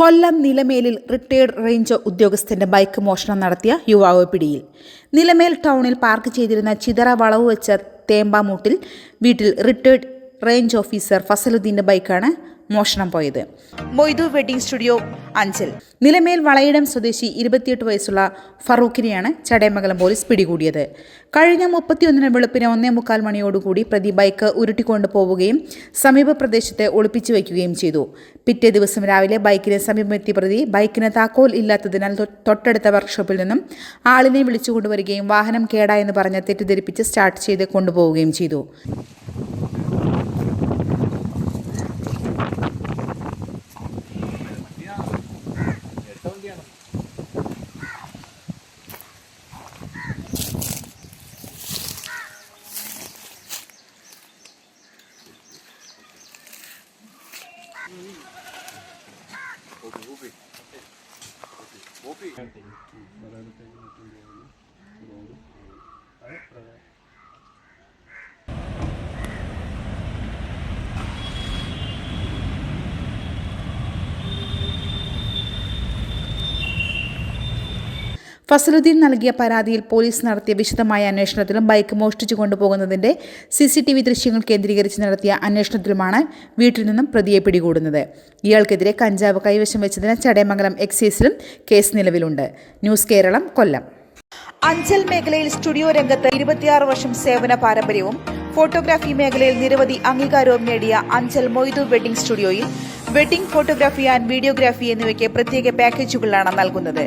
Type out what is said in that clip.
കൊല്ലം നിലമേലിൽ retired range ഉദ്യോഗസ്ഥന്റെ bike മോഷണം നടത്തിയ യുവാവ് പിടിയിൽ. നിലമേൽ ടൗണിൽ പാർക്ക് ചെയ്തിരുന്ന ചിതറ വളവ് വെച്ച തേമ്പാമൂട്ടിൽ വീട്ടിൽ റിട്ടയേർഡ് റേഞ്ച് ഓഫീസർ ഫസലുദ്ദീന്റെ ബൈക്കാണ് മോഷണം പോയത്. Moidu wedding studio Anchal. Nilamel Valayidam സ്വദേശി ഇരുപത്തിയെട്ട് വയസ്സുള്ള ഫറൂഖിനെയാണ് ചടയമംഗലം പോലീസ് പിടികൂടിയത്. കഴിഞ്ഞ മുപ്പത്തിയൊന്നിന് വെളുപ്പിന് ഒന്നേ മുക്കാൽ മണിയോടുകൂടി പ്രതി ബൈക്ക് ഉരുട്ടിക്കൊണ്ടു പോവുകയും സമീപ പ്രദേശത്ത് ഒളിപ്പിച്ചു വയ്ക്കുകയും ചെയ്തു. പിറ്റേ ദിവസം രാവിലെ ബൈക്കിന് സമീപമെത്തിയ പ്രതി ബൈക്കിന് താക്കോൽ ഇല്ലാത്തതിനാൽ തൊട്ടടുത്ത വർക്ക്ഷോപ്പിൽ നിന്നും ആളിനെ വിളിച്ചു കൊണ്ടുവരികയും വാഹനം കേടായെന്ന് പറഞ്ഞ് തെറ്റിദ്ധരിപ്പിച്ച് സ്റ്റാർട്ട് ചെയ്ത് കൊണ്ടുപോവുകയും ചെയ്തു. కాఫీ ഫസലുദ്ദീൻ നൽകിയ പരാതിയിൽ പോലീസ് നടത്തിയ വിശദമായ അന്വേഷണത്തിലും ബൈക്ക് മോഷ്ടിച്ചു കൊണ്ടുപോകുന്നതിന്റെ സി സി ടി വി ദൃശ്യങ്ങൾ കേന്ദ്രീകരിച്ച് നടത്തിയ അന്വേഷണത്തിലുമാണ് വീട്ടിൽ നിന്നും പ്രതിയെ പിടികൂടുന്നത്. ഇയാൾക്കെതിരെ കഞ്ചാവ് കൈവശം വെച്ചതിന് ചടയമംഗലം എക്സൈസിലും കേസ് നിലവിലുണ്ട്. ന്യൂസ് കേരളം കൊല്ലം. അഞ്ചൽ മേഖലയിൽ സ്റ്റുഡിയോ രംഗത്ത് ഇരുപത്തിയാറ് വർഷം സേവന പാരമ്പര്യവും ഫോട്ടോഗ്രാഫി മേഖലയിൽ നിരവധി അംഗീകാരവും നേടിയ അഞ്ചൽ മൊയ്തു വെഡിംഗ് സ്റ്റുഡിയോയിൽ വെഡിംഗ് ഫോട്ടോഗ്രാഫി ആൻഡ് വീഡിയോഗ്രാഫി എന്നിവയ്ക്ക് പ്രത്യേക പാക്കേജുകളാണ് നൽകുന്നത്.